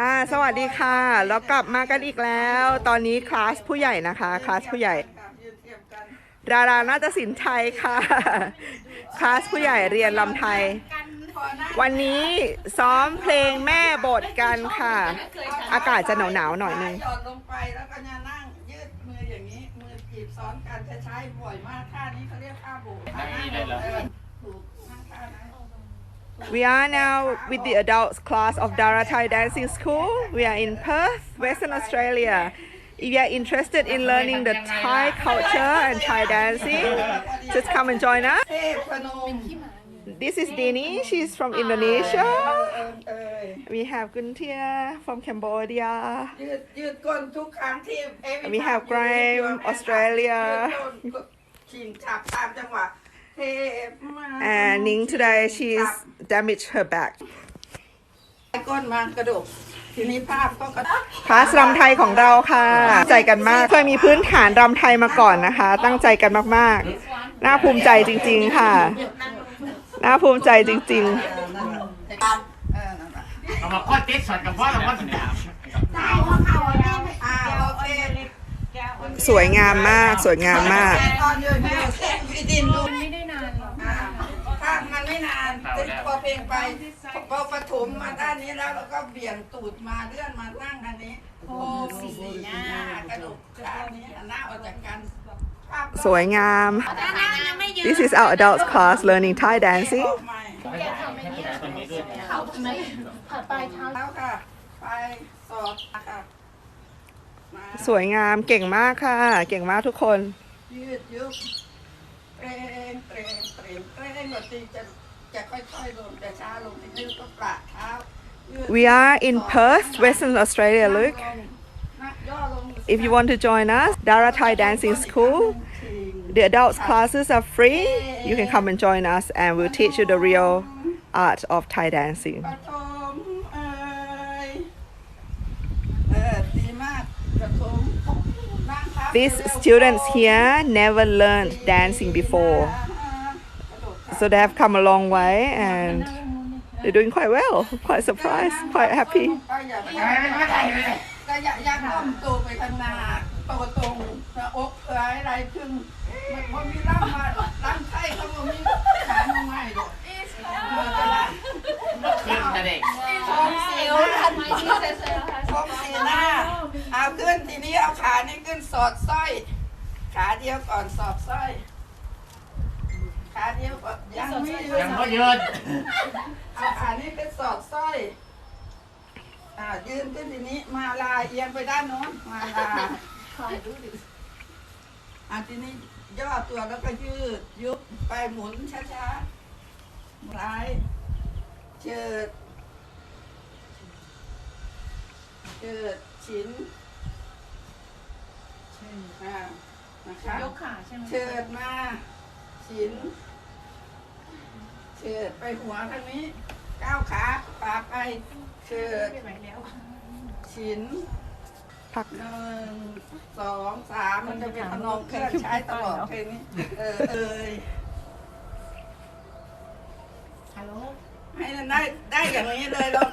อ่าสวัสดีค่ะ แล้วกลับมากันอีกแล้ว ตอนนี้คลาสผู้ใหญ่นะคะ คลาสผู้ใหญ่ ดาราน่าฏศิลป์ไทยค่ะ คลาสผู้ใหญ่เรียนลำไทย วันนี้ซ้อมเพลงแม่บทกันค่ะ อากาศจะหนาวหนาวๆหน่อยนึงหยอดลงไปแล้วก็เนี่ยนั่งยืดมืออย่างนี้ มือจีบซ้อนกันจะใช้บ่อยมากท่านี้เขาเรียกท่าโบกท่านั่งเออถูกท่านั้น We are now with the adults class of Dara Thai Dancing School. We are in Perth, Western Australia. If you are interested in learning the Thai culture and Thai dancing, just come and join us. This is Dini, she's from Indonesia. We have Guntia from Cambodia. We have Graham, Australia. ยืดก้นชิงฉับตามจังหวะเทพมา And Ning today, she's damaged her back. ก้นมากระดกทีนี้ภาพก็กระดกคลาสรำไทยของเราค่ะใจกันมากเคยมีพื้นฐานรำไทยมาก่อนนะคะ ตั้งใจกันมากๆ น่าภูมิใจจริง ๆค่ะ น่าภูมิใจจริงเออนั่นแหละเออนั่นแหละเอามาข้อเท็จสอดกับว่าเราว่าสัญญาอ่าโอเคๆสวยงามมาก สวยงามมาก ตอนเดินเดินเส้นพี่ดินดูไม่ได้นานหรอกถ้ามันไม่นาน พอเพลงไปพอปฐมมาด้านนี้แล้วแล้วก็เบี่ยงตูดมาเลื่อนมานั่งอันนี้โอ้สีหน้ากระดูกด้านนี้หน้าออกจากกันภาพสวยงาม This is our adults class learning Thai อ dancing อกใหม่แล้วค่ะไปสอบค่ะมาสวยงามเก่งมากค่ะ เก่งมากทุกคนยืดยุบเตรงเตรงเตรงเตรงดนตรีจะ จะค่อยๆลงจะช้าลงทีนี้ก็ประเท้ายืด We are in Perth Western Australia look นักย่อลง If you want to join us Dara Thai Dancing School The adults classes are free you can come and join us and we'll teach you the real art of Thai dancing ปฐมเอ่ยเออดีมากปฐมนั่งพัก These เร็วๆ students here never learned dancing before กระโดดขา So they have come a long way and they're doing quite well quite surprised quite happy ก็อย่าไปก็อย่าอย่าก้มตัวไปข้างน้าโตตรงหน้าอกเผยไรพึ่งมันบ่มีร่ำมาร่ำไส้เขาบ่มีขามาใหม่ดอกเออก็ได้ขึ้นแต่เด็กชมสีหน้าชมสียหน้าเอาขึ้นทีนี้เอาขานี่ขึ้นสอดสร้อย ขาเดียวก่อนสอดสร้อย ขาเดียวก่อนยังไม่ยืนยังก็ยืนเอาขานี่ขึ้นสอดสร้อยอ่ายืนขึ้นทีนี้มาลาเอียงไปด้านโน้นมาลาอ่าทีนี้ย่อตัวแล้วก็ยืดยุบไปหมุนช้าๆร้ายเชิดเชิดชิ้นอ่านะคะยกขาใช่ไหมเชิดมา ชิ้นเชิดไปหัวทางนี้ ก้าวขาปาไปเชิดไม่ไหวแล้วชิ้นพักหนึ่งสองสามมันจะเป็นพนมเครื่องใช้ตลอดเพลงนี้ เออเอยฮัลโหลให้ได้ได้อย่างนี้เลยเรา